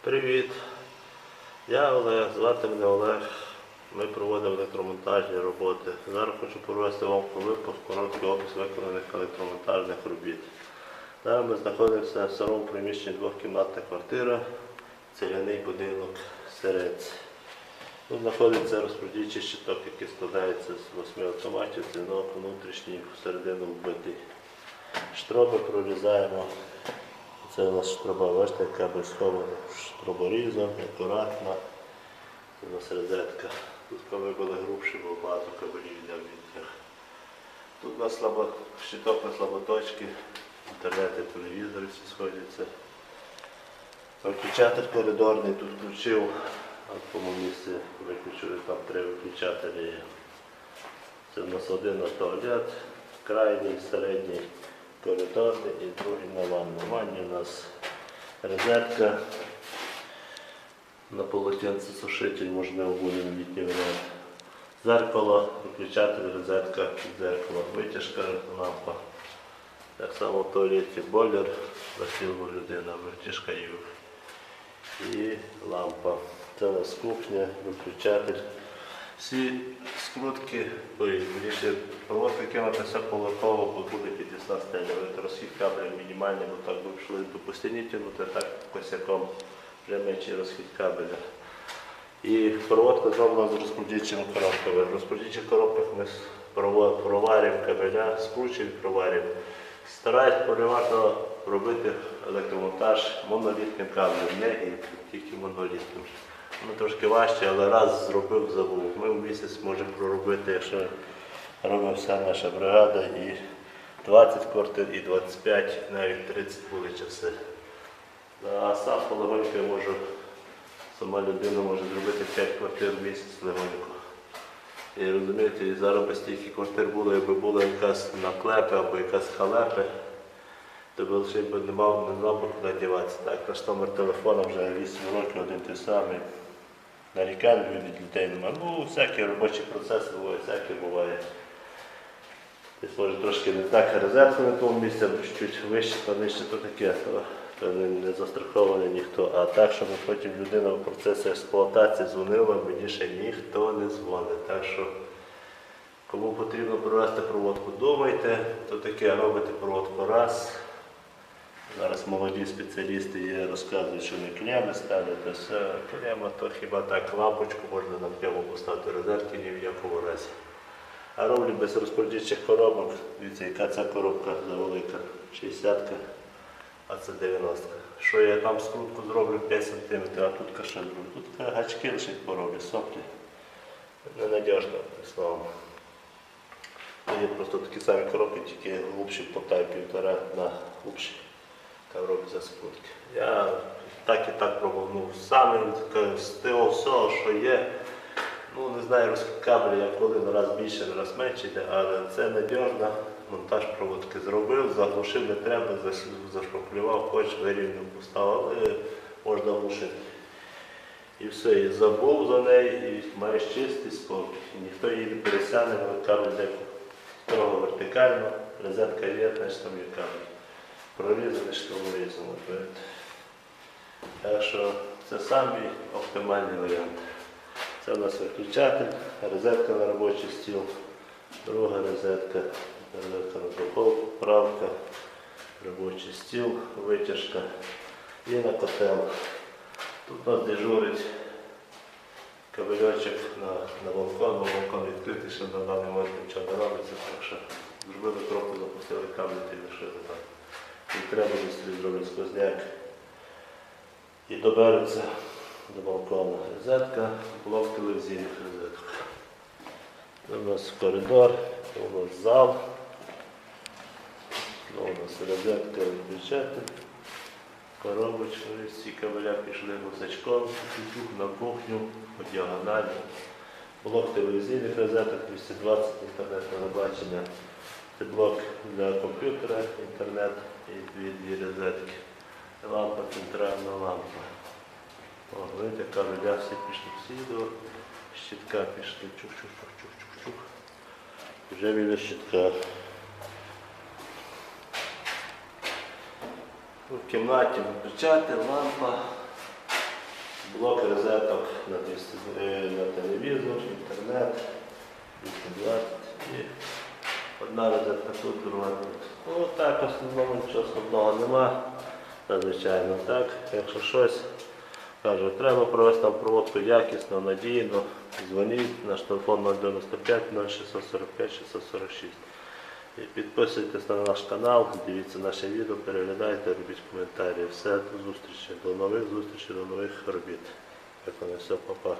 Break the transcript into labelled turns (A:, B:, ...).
A: Привіт. Я Олег, звати мене Олег. Ми проводимо електромонтажні роботи. Зараз хочу провести вам випуск короткий опис виконаних електромонтажних робіт. Зараз ми знаходимося в старому приміщенні двохкімнатна квартира, цегляний будинок Серець. Тут знаходиться розподільчий щиток, який складається з восьми автоматів, дзвінок внутрішній, всередину вбитий. Штроби прорізаємо. Це у нас штроба, бачите, кабель схований штроборізом, акуратно. Це у нас розетка. Тут коли були грубші, бо багато кабелів для відтяг. Тут у нас слабо, щиток на слаботочки, інтернет і телевізори всі сходяться. Виключатель коридорний тут включив, а в тому місці виключили, там три виключателі. Це в нас один на туалет, крайній, середній коридорний і другий на ванну. Ванні у нас розетка на полотенце сушитель, можливо, буде на літній варіант. Зеркало, виключатель, розетка під зеркало, витяжка, лампа. Так само в туалеті бойлер, засілова людина, витяжка і лампа. Це у нас кухня, виключатель. Всі скрутки, ой, вірніше, проводка кинутися поверхово, буде підвісна стеля. Але Розхід кабелів мінімальний, бо так би йшли до по стіні тягнути, так косяком менший розхід кабеля. І проводка зроблена з розподільчими коробками. В розподільчих коробках ми проварюємо кабеля, скручуємо, проварюємо. Стараюсь переважно робити електромонтаж монолітним кабелем, не і тільки монолітним. Воно трошки важче, але раз зробив, забув. Ми в місяць можемо проробити, якщо робить вся наша бригада, і 20 квартир, і 25, навіть 30 були часи. А сам полегонько я можу, сама людина може зробити 5 квартир в місяць легонько. І розумієте, і зараз би стільки квартир було, якби була якась наклепи або якась халепи, то би лише б не мав, не знав куди діватися. Так, наш номер телефону вже 8 років один той самий. Нарікань від дітей немає. Ну, всякі робочі процеси бувають, всякі буває. Десь може трошки не так розетка на тому місці, або чуть вище, то нижче, то таке, то, не застрахований ніхто. А так, щоб потім людина в процесі експлуатації дзвонила, мені ще ніхто не дзвонить. Так що кому потрібно провести проводку, думайте, то таке робите проводку раз. Зараз молоді спеціалісти є, розказують, що не клеми ставити, все. Клема то хіба так лампочку можна на клему поставити розетки ні в якому разі. А роблю без розподільчих коробок. Дивіться, яка ця коробка завелика. 60-ка, а це 90-ка. Що я там скрутку зроблю 5 см, а тут кашель. Тут гачки лише пороблю, соплі. Ненадіжно, словом. Є просто такі самі коробки, тільки глибші по тайп півтора на глибші. Там робиться скрутки. Я так і так пробував. Ну, саме з того всього, що є. Ну, не знаю, розхід кабелю, як коли на раз більше, раз менше але це надіжно. Монтаж проводки зробив, заглушив, не треба, зашпаклював, хоч вирівняв, поставив, але можна глушити. І все, і забув за неї, і маєш чистий спокій. Ніхто її не пересяне, кабель йде строго вертикально, розетка є, значить там є кабель. Прорізаний, вирізано. Так що це самий оптимальний варіант. Це у нас виключатель, розетка на робочий стіл, друга розетка, розетка на духовку, правка, робочий стіл, витяжка і на котел. Тут у нас дежурить кабельочок на, на балкон, бо балкон відкритий, ще на даний момент нічого не робиться, так що зробили трохи, запустили кабель й лишили так. Треба десь зробити сквозняк. І доберуться до балкону розетка, блок телевізійних розеток. У нас коридор, у нас зал, у нас розетка виключатель, коробочка, всі кабеля пішли гусачком, на кухню, по діагоналі. Блок телевізійних розеток 220 інтернет телебачення. Це блок для комп'ютера, інтернет і дві, дві розетки. Лампа, центральна лампа. О, видите, кабеля всі пішли всі до щитка пішли. Чух-чух-чух-чух-чух. Вже біля щитка. В кімнаті виключати, лампа, блок розеток на, 200, е, телевізор, інтернет, 220 і одна розетка тут, друга тут. Ну так, в основному нічого складного нема. Надзвичайно так. Якщо щось кажу, треба провести там проводку якісно, надійно, дзвоніть наш телефон 095 0645 646. І підписуйтесь на наш канал, дивіться наше відео, переглядайте, робіть коментарі. Все, до зустрічі, до нових зустрічей, до нових робіт. Як вони все, па-па.